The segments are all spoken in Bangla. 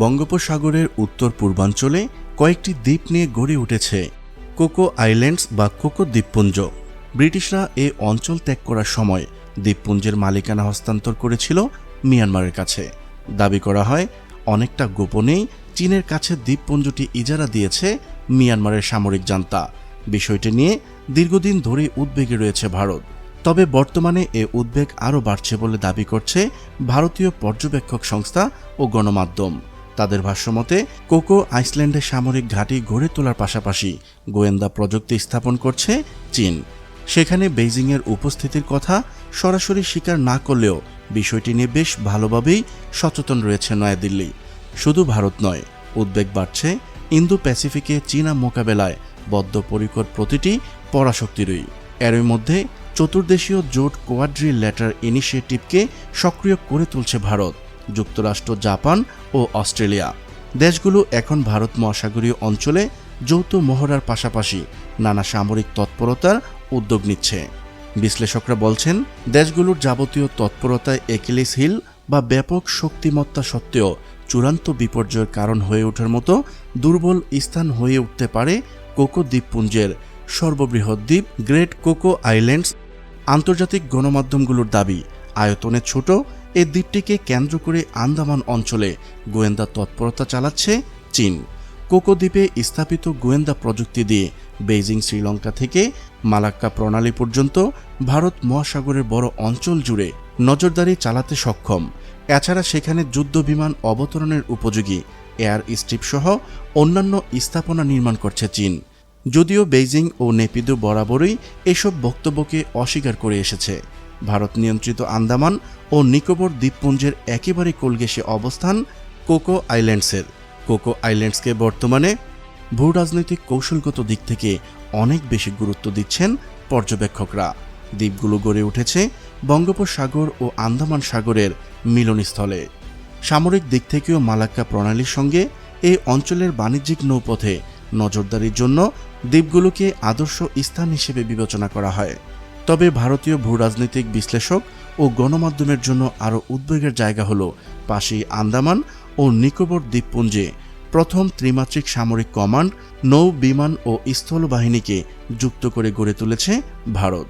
বঙ্গোপসাগরের উত্তর পূর্বাঞ্চলে কয়েকটি দ্বীপ নিয়ে গড়ে উঠেছে কোকো আইল্যান্ডস বা কোকো দ্বীপপুঞ্জ। ব্রিটিশরা এ অঞ্চল ত্যাগ করার সময় দ্বীপপুঞ্জের মালিকানা হস্তান্তর করেছিল মিয়ানমারের কাছে। দাবি করা হয়, অনেকটা গোপনেই চীনের কাছে দ্বীপপুঞ্জটি ইজারা দিয়েছে মিয়ানমারের সামরিক জান্তা। বিষয়টি নিয়ে দীর্ঘদিন ধরে উদ্বেগে রয়েছে ভারত। তবে বর্তমানে এ উদ্বেগ আরও বাড়ছে বলে দাবি করছে ভারতীয় পর্যবেক্ষক সংস্থা ও গণমাধ্যম। তাদের ভাষ্যমতে, কোকো আইসল্যান্ডে সামরিক ঘাঁটি গড়ে তোলার পাশাপাশি গোয়েন্দা প্রযুক্তি স্থাপন করছে চীন। সেখানে বেইজিংয়ের উপস্থিতির কথা সরাসরি স্বীকার না করলেও বিষয়টি নিয়ে বেশ ভালোভাবেই সচেতন রয়েছে নয়াদিল্লি। শুধু ভারত নয়, উদ্বেগ বাড়ছে ইন্দো প্যাসিফিকে চীনা মোকাবেলায় বদ্ধপরিকর প্রতিটি পরাশক্তিরই। এরই মধ্যে চতুর্দেশীয় জোট কোয়াড্রি ল্যাটার ইনিশিয়েটিভকে সক্রিয় করে তুলছে ভারত। যুক্তরাষ্ট্র, জাপান ও অস্ট্রেলিয়া। দেশগুলো এখন ভারত মহাসাগরীয় অঞ্চলে যৌথ মহড়ার পাশাপাশি নানা সামরিক তৎপরতার উদ্যোগ নিচ্ছে। বিশ্লেষকরা বলছেন, দেশগুলোর যাবতীয় তৎপরতায় একিলিস হিল বা ব্যাপক শক্তিমত্তা সত্ত্বেও চূড়ান্ত বিপর্যয়ের কারণ হয়ে ওঠার মতো দুর্বল স্থান হয়ে উঠতে পারে কোকো দ্বীপপুঞ্জের সর্ববৃহৎ দ্বীপ গ্রেট কোকো আইল্যান্ডস আন্তর্জাতিক গণমাধ্যমগুলোর দাবি, আয়তনে ছোট এই দ্বীপটিকে কেন্দ্র করে আন্দামান অঞ্চলে গোয়েন্দা তৎপরতা চালাচ্ছে চীন। কোকো দ্বীপে স্থাপিত গোয়েন্দা প্রযুক্তি দিয়ে বেইজিং, শ্রীলঙ্কা থেকে মালাক্কা প্রণালী পর্যন্ত ভারত মহাসাগরের বড় অঞ্চল জুড়ে নজরদারি চালাতে সক্ষম। এছাড়া সেখানে যুদ্ধ বিমান অবতরণের উপযোগী এয়ার স্ট্রিপ সহ অন্যান্য স্থাপনা নির্মাণ করছে চীন। যদিও বেইজিং ও নেপিদো বরাবরই এসব বক্তব্যকে অস্বীকার করে এসেছে। ভারত নিয়ন্ত্রিত আন্দামান ও নিকোবর দ্বীপপুঞ্জের একেবারে কোলগেসে অবস্থান কোকো আইল্যান্ডসের। কোকো আইল্যান্ডসকে বর্তমানে ভূ রাজনৈতিক কৌশলগত দিক থেকে অনেক বেশি গুরুত্ব দিচ্ছেন পর্যবেক্ষকরা। দ্বীপগুলো গড়ে উঠেছে বঙ্গোপসাগর ও আন্দামান সাগরের মিলনস্থলে। সামরিক দিক থেকেও মালাক্কা প্রণালীর সঙ্গে এই অঞ্চলের বাণিজ্যিক নৌপথে নজরদারির জন্য দ্বীপগুলোকে আদর্শ স্থান হিসেবে বিবেচনা করা হয়। তবে ভারতীয় ভূ রাজনৈতিক বিশ্লেষক ও গণমাধ্যমের জন্য আরও উদ্বেগের জায়গা হল পাশেই আন্দামান ও নিকোবর দ্বীপপুঞ্জে প্রথম ত্রিমাত্রিক সামরিক কমান্ড, নৌ বিমান ও স্থল বাহিনীকে যুক্ত করে গড়ে তুলেছে ভারত।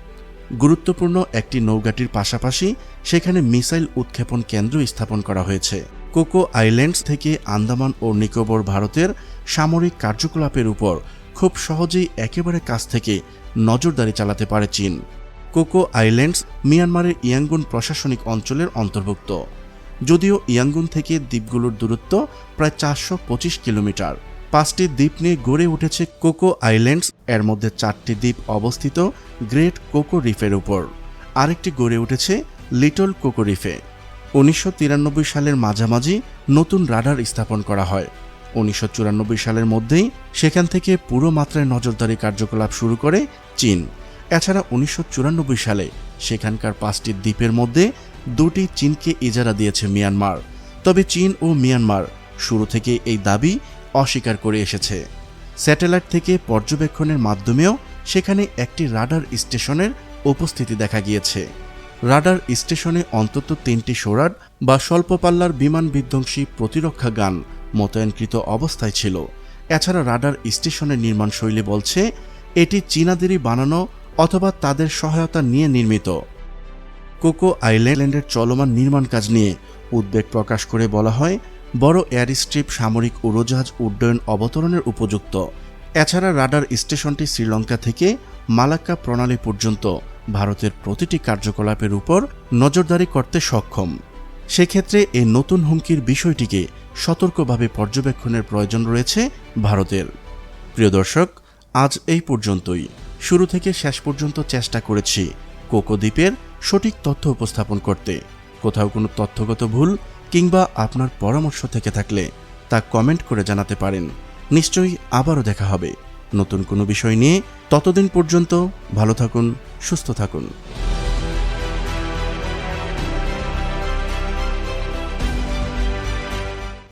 গুরুত্বপূর্ণ একটি নৌঘাটির পাশাপাশি সেখানে মিসাইল উৎক্ষেপণ কেন্দ্র স্থাপন করা হয়েছে। কোকো আইল্যান্ডস থেকে আন্দামান ও নিকোবর ভারতের সামরিক কার্যকলাপের উপর খুব সহজেই একেবারে কাছ থেকে নজরদারি চালাতে পারে চীন। কোকো আইল্যান্ডস মিয়ানমারের ইয়াঙ্গুন প্রশাসনিক অঞ্চলের অন্তর্ভুক্ত। যদিও ইয়াঙ্গুন থেকে দ্বীপগুলোর দূরত্ব প্রায় চারশো পঁচিশ কিলোমিটার। পাঁচটি দ্বীপ নিয়ে গড়ে উঠেছে কোকো আইল্যান্ডস। এর মধ্যে চারটি দ্বীপ অবস্থিত গ্রেট কোকো রিফের উপর। আরেকটি গড়ে উঠেছে লিটল কোকো রিফে। উনিশশো তিরানব্বই সালের মাঝামাঝি নতুন রাডার স্থাপন করা হয়। উনিশশো চুরানব্বই সালের মধ্যেই সেখান থেকে পুরো মাত্রায় নজরদারি কার্যকলাপ শুরু করে চীন। এছাড়া উনিশশো চুরানব্বই সালে সেখানকার পাঁচটি দ্বীপের মধ্যে দুটি চীনকে ইজারা দিয়েছে মিয়ানমার। তবে চীন ও মিয়ানমার শুরু থেকে এই দাবি অস্বীকার করে এসেছে। স্যাটেলাইট থেকে পর্যবেক্ষণের মাধ্যমেও সেখানে একটি রাডার স্টেশনের উপস্থিতি দেখা গিয়েছে। রাডার স্টেশনে অন্তত তিনটি সোরাড বা স্বল্প পাল্লার বিমান বিধ্বংসী প্রতিরক্ষা গান মোতায়েনকৃত অবস্থায় ছিল। এছাড়া রাডার স্টেশনের নির্মাণ শৈলী বলছে, এটি চীনাদেরই বানানো অথবা তাদের সহায়তা নিয়ে নির্মিত। কোকো আইল্যান্ডের চলমান নির্মাণ কাজ নিয়ে উদ্বেগ প্রকাশ করে বলা হয়, বড় এয়ার স্ট্রিপ সামরিক উড়োজাহাজ উড্ডয়ন অবতরণের উপযুক্ত। এছাড়া রাডার স্টেশনটি শ্রীলঙ্কা থেকে মালাক্কা প্রণালী পর্যন্ত ভারতের প্রতিটি কার্যকলাপের উপর নজরদারি করতে সক্ষম। সেক্ষেত্রে এই নতুন হুমকির বিষয়টিকে সতর্কভাবে পর্যবেক্ষণের প্রয়োজন রয়েছে ভারতের। প্রিয় দর্শক, আজ এই পর্যন্তই। শুরু থেকে শেষ পর্যন্ত চেষ্টা করেছি কোকো দ্বীপের সঠিক তথ্য উপস্থাপন করতে। কোথাও কোনো তথ্যগত ভুল কিংবা আপনার পরামর্শ থেকে থাকলে তা কমেন্ট করে জানাতে পারেন। নিশ্চয়ই আবারও দেখা হবে। নতুন কোনো বিষয় নিয়ে ততদিন পর্যন্ত ভালো থাকুন, সুস্থ থাকুন।